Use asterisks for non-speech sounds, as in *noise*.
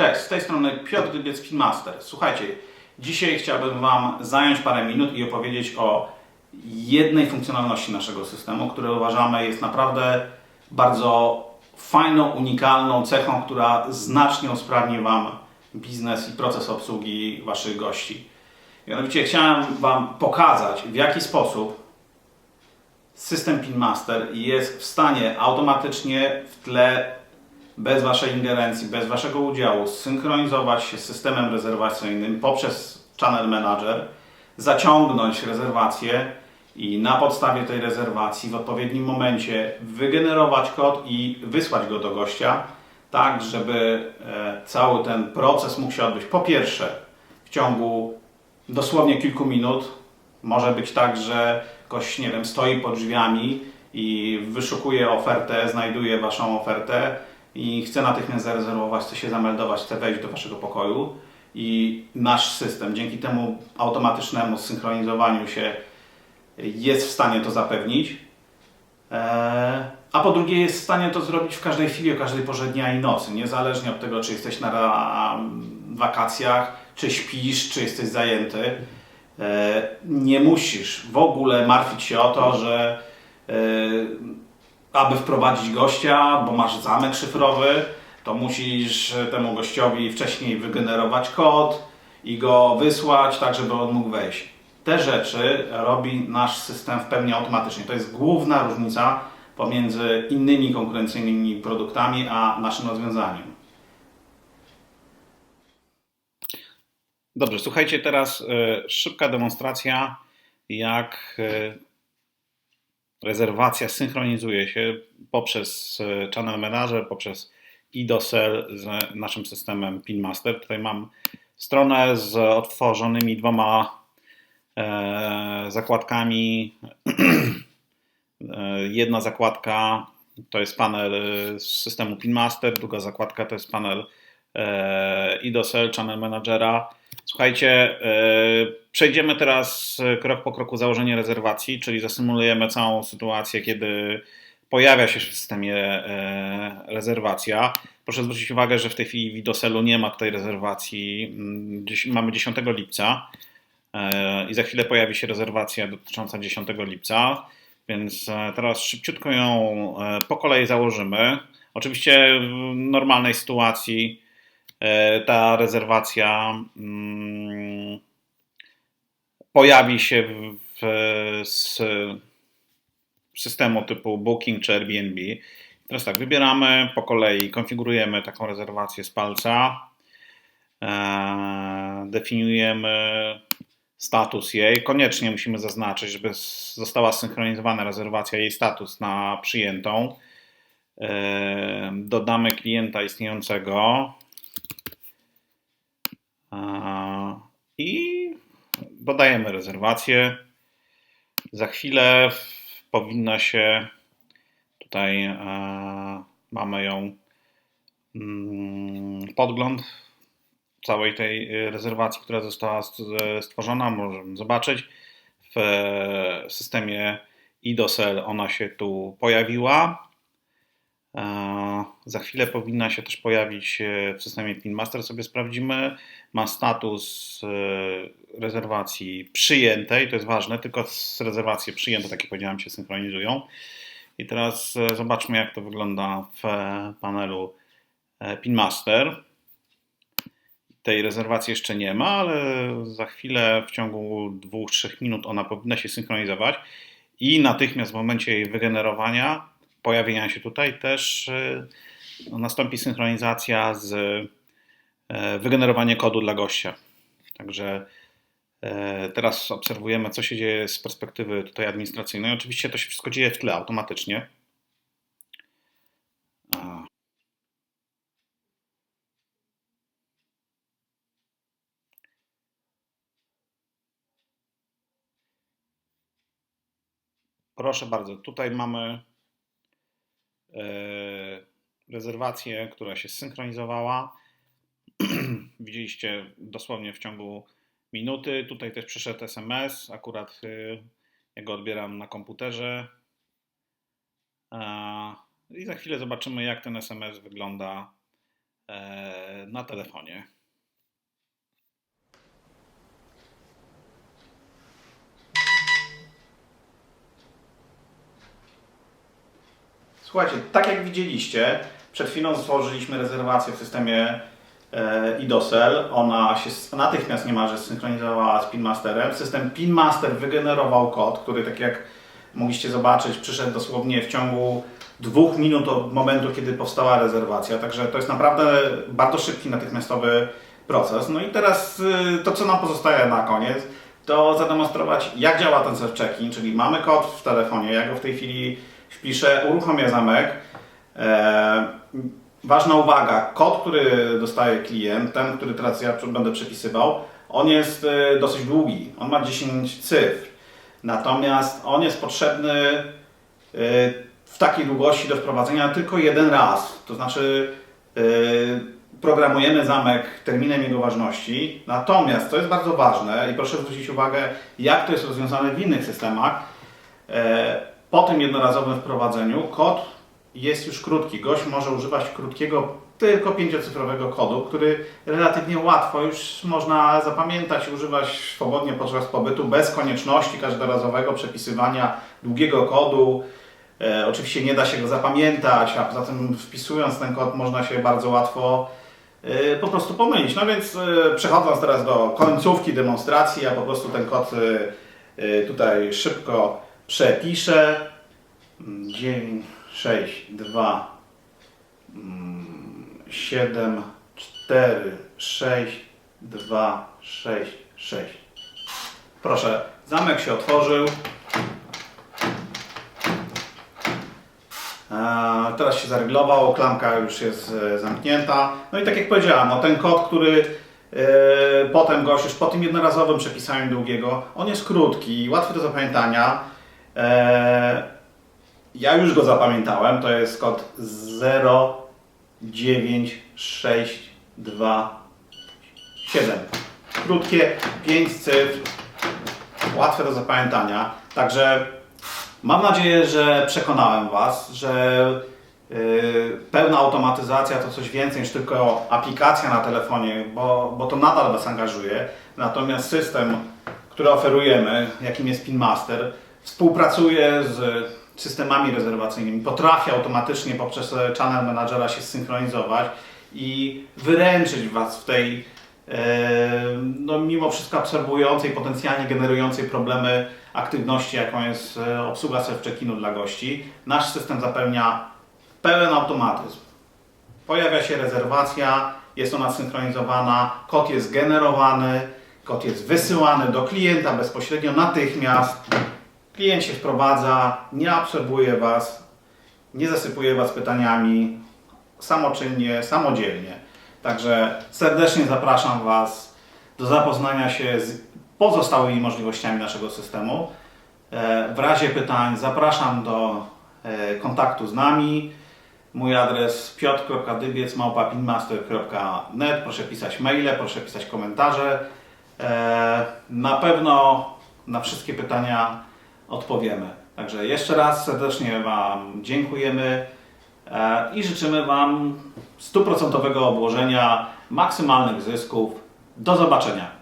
Cześć, z tej strony Piotr Dybiec Pinmaster. Słuchajcie, dzisiaj chciałbym Wam zająć parę minut i opowiedzieć o jednej funkcjonalności naszego systemu, które uważamy jest naprawdę bardzo fajną, unikalną cechą, która znacznie usprawni Wam biznes i proces obsługi Waszych gości. Mianowicie chciałem Wam pokazać, w jaki sposób system Pinmaster jest w stanie automatycznie w tle, bez Waszej ingerencji, bez Waszego udziału, synchronizować się z systemem rezerwacyjnym poprzez Channel Manager, zaciągnąć rezerwację i na podstawie tej rezerwacji w odpowiednim momencie wygenerować kod i wysłać go do gościa, tak żeby e, cały ten proces mógł się odbyć po pierwsze w ciągu dosłownie kilku minut. Może być tak, że ktoś, nie wiem, stoi pod drzwiami i wyszukuje ofertę, znajduje Waszą ofertę i chce natychmiast zarezerwować, chce się zameldować, chce wejść do Waszego pokoju i nasz system dzięki temu automatycznemu zsynchronizowaniu się jest w stanie to zapewnić. Eee, A po drugie jest w stanie to zrobić w każdej chwili, o każdej porze dnia i nocy, niezależnie od tego, czy jesteś na wakacjach, czy śpisz, czy jesteś zajęty. Eee, Nie musisz w ogóle martwić się o to, że eee, aby wprowadzić gościa, bo masz zamek szyfrowy, to musisz temu gościowi wcześniej wygenerować kod i go wysłać, tak żeby on mógł wejść. Te rzeczy robi nasz system w pełni automatycznie. To jest główna różnica pomiędzy innymi konkurencyjnymi produktami a naszym rozwiązaniem. Dobrze, słuchajcie, teraz e, szybka demonstracja, jak e, rezerwacja synchronizuje się poprzez e, Channel Manager, poprzez IDOSEL z naszym systemem Pinmaster. Tutaj mam stronę z otworzonymi dwoma e, zakładkami. *clears throat* E, Jedna zakładka to jest panel z systemu Pinmaster, druga zakładka to jest panel e, IDOSEL Channel Managera. Słuchajcie, e, przejdziemy teraz e, krok po kroku założenie rezerwacji, czyli zasymulujemy całą sytuację, kiedy pojawia się w systemie e, rezerwacja. Proszę zwrócić uwagę, że w tej chwili w IDOSELu nie ma tutaj rezerwacji. Mm, Mamy 10 lipca i za chwilę pojawi się rezerwacja dotycząca 10 lipca, więc teraz szybciutko ją po kolei założymy. Oczywiście w normalnej sytuacji ta rezerwacja mm, pojawi się w, z systemu typu Booking czy Airbnb. Teraz tak, wybieramy po kolei, konfigurujemy taką rezerwację z palca, e, definiujemy status jej. Koniecznie musimy zaznaczyć, żeby została synchronizowana rezerwacja, jej status na przyjętą. E, dodamy klienta istniejącego e, i dodajemy rezerwację. Za chwilę powinna się tutaj e, mamy ją mm, podgląd całej tej rezerwacji, która została st- stworzona. Możemy zobaczyć w e, systemie IDOSEL ona się tu pojawiła. Za chwilę powinna się też pojawić e, w systemie Pinmaster, sobie sprawdzimy. Ma status e, rezerwacji przyjętej, to jest ważne, tylko z rezerwacje przyjęte, tak jak powiedziałem, się synchronizują. I teraz e, zobaczmy, jak to wygląda w panelu Pinmaster. Tej rezerwacji jeszcze nie ma, ale za chwilę, w ciągu 2-3 minut, ona powinna się synchronizować i natychmiast w momencie jej wygenerowania, pojawienia się tutaj, też e, nastąpi synchronizacja z e, wygenerowaniem kodu dla gościa. Także e, teraz obserwujemy, co się dzieje z perspektywy tutaj administracyjnej. Oczywiście to się wszystko dzieje w tle automatycznie. Proszę bardzo, tutaj mamy rezerwację, która się zsynchronizowała. *clears throat* Widzieliście dosłownie w ciągu minuty. Tutaj też przyszedł SMS. Akurat y, ja go odbieram na komputerze. E, I za chwilę zobaczymy, jak ten SMS wygląda e, na telefonie. Słuchajcie, tak jak widzieliście, przed chwilą stworzyliśmy rezerwację w systemie e, IDOSEL. Ona się natychmiast niemalże zsynchronizowała z Pinmasterem. System Pinmaster wygenerował kod, który tak jak mogliście zobaczyć, przyszedł dosłownie w ciągu dwóch minut od momentu, kiedy powstała rezerwacja. Także to jest naprawdę bardzo szybki, natychmiastowy proces. No i teraz y, to, co nam pozostaje na koniec, to zademonstrować, jak działa ten self-checking, czyli mamy kod w telefonie, ja go w tej chwili wpiszę, uruchomię zamek. E, ważna uwaga, kod, który dostaje klient, ten, który teraz ja będę przepisywał, on jest e, dosyć długi, on ma 10 cyfr. Natomiast on jest potrzebny e, w takiej długości do wprowadzenia tylko jeden raz. To znaczy e, programujemy zamek terminem jego ważności. Natomiast, co jest bardzo ważne i proszę zwrócić uwagę, jak to jest rozwiązane w innych systemach, po tym jednorazowym wprowadzeniu kod jest już krótki. Gość może używać krótkiego, tylko pięciocyfrowego kodu, który relatywnie łatwo już można zapamiętać i używać swobodnie podczas pobytu, bez konieczności każdorazowego przepisywania długiego kodu. E, oczywiście nie da się go zapamiętać, a poza tym wpisując ten kod można się bardzo łatwo e, po prostu pomylić. No więc e, przechodząc teraz do końcówki demonstracji, ja po prostu ten kod e, tutaj szybko przepiszę. 9, 6, 2, 7, 4, 6, 2, 6, 6. Proszę, zamek się otworzył. Eee, Teraz się zareglował, klamka już jest e, zamknięta. No i tak jak powiedziałem, no ten kod, który e, potem gość już po tym jednorazowym przepisaniu długiego, on jest krótki, łatwy do zapamiętania. Eee, Ja już go zapamiętałem, to jest kod 09627. Krótkie, 5 cyfr, łatwe do zapamiętania. Także mam nadzieję, że przekonałem Was, że yy, pełna automatyzacja to coś więcej niż tylko aplikacja na telefonie, bo, bo to nadal Was angażuje. Natomiast system, który oferujemy, jakim jest Pinmaster, współpracuje z systemami rezerwacyjnymi, potrafi automatycznie poprzez channel managera się zsynchronizować i wyręczyć Was w tej e, no, mimo wszystko absorbującej, potencjalnie generującej problemy aktywności, jaką jest e, obsługa self-check-inu dla gości. Nasz system zapewnia pełen automatyzm. Pojawia się rezerwacja, jest ona synchronizowana, kod jest generowany, kod jest wysyłany do klienta bezpośrednio natychmiast. Klient się wprowadza, nie absorbuje Was, nie zasypuje Was pytaniami, samoczynnie, samodzielnie. Także serdecznie zapraszam Was do zapoznania się z pozostałymi możliwościami naszego systemu. E, W razie pytań zapraszam do e, kontaktu z nami. Mój adres piotr.dybiec.pinmaster.net Proszę pisać maile, proszę pisać komentarze. E, Na pewno na wszystkie pytania odpowiemy. Także jeszcze raz serdecznie Wam dziękujemy e, i życzymy Wam stuprocentowego obłożenia, maksymalnych zysków. Do zobaczenia.